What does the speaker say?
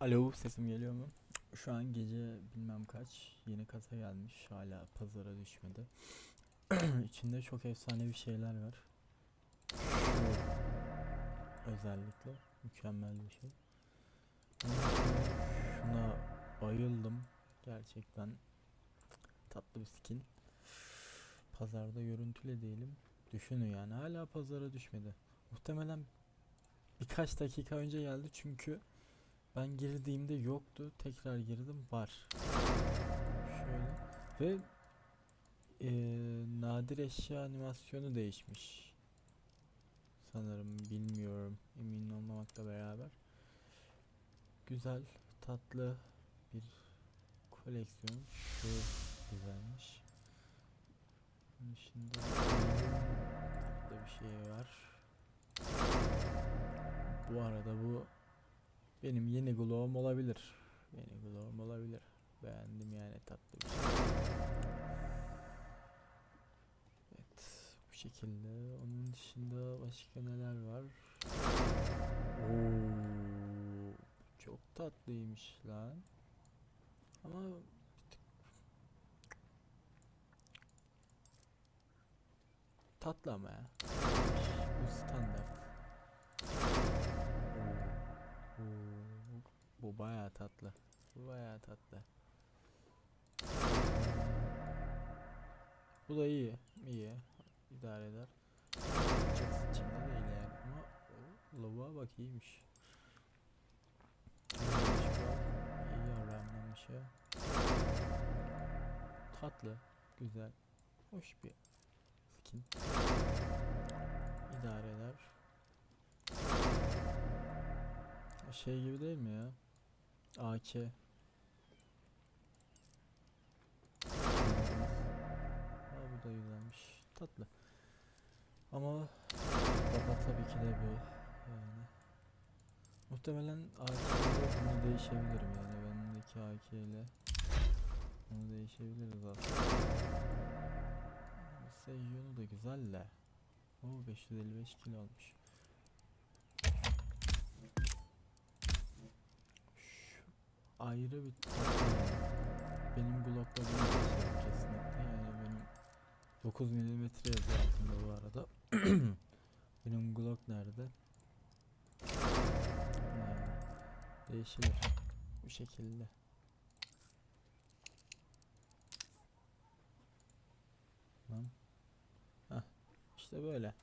Alo sesim geliyor mu? Şu an gece bilmem kaç yeni kasa gelmiş hala pazara düşmedi. İçinde çok efsanevi şeyler var. Özellikle mükemmel bir şey. Şuna bayıldım. Gerçekten tatlı bir skin. Pazarda görüntüle değilim. Düşünün yani hala pazara düşmedi. Muhtemelen birkaç dakika önce geldi çünkü ben girdiğimde yoktu. Tekrar girdim var. Şöyle ve eee, nadir eşya animasyonu değişmiş. Sanırım bilmiyorum. Emin olmamakla beraber. Güzel, tatlı bir koleksiyon. Şu güzelmiş. Dışında tatlı bir şey var. Bu arada bu benim yeni glow'um olabilir. Yeni glow'um olabilir. Beğendim yani tatlı bir şey. Evet bu şekilde. Onun dışında başka neler var? Oo, çok tatlıymış lan. Ama tatlı ama ya. Bu standart. Bu bayağı tatlı. Bu bayağı tatlı. Bu da iyi. iyi. İdare eder. İçimde değil yani ama lavuğa bak iyiymiş. İyi yaranlamış ya. Tatlı. Güzel. Hoş bir skin. İdare eder. Şey gibi değil mi ya? AK. Aa, bu da güzelmiş. Tatlı. Ama baba tabii ki de bu. Yani. Muhtemelen AK ile bunu değişebilirim yani. Bendeki AK ile bunu değişebiliriz aslında. Seyyonu da güzel de. Oo 555 kilo olmuş. Ayrı bir. Benim Glock'ta bunu geçiyor kesinlikle yani benim 9 milimetre yazıyor altında bu arada. benim Glock nerede? Yani değişilir bu şekilde. Tamam. Heh, işte böyle.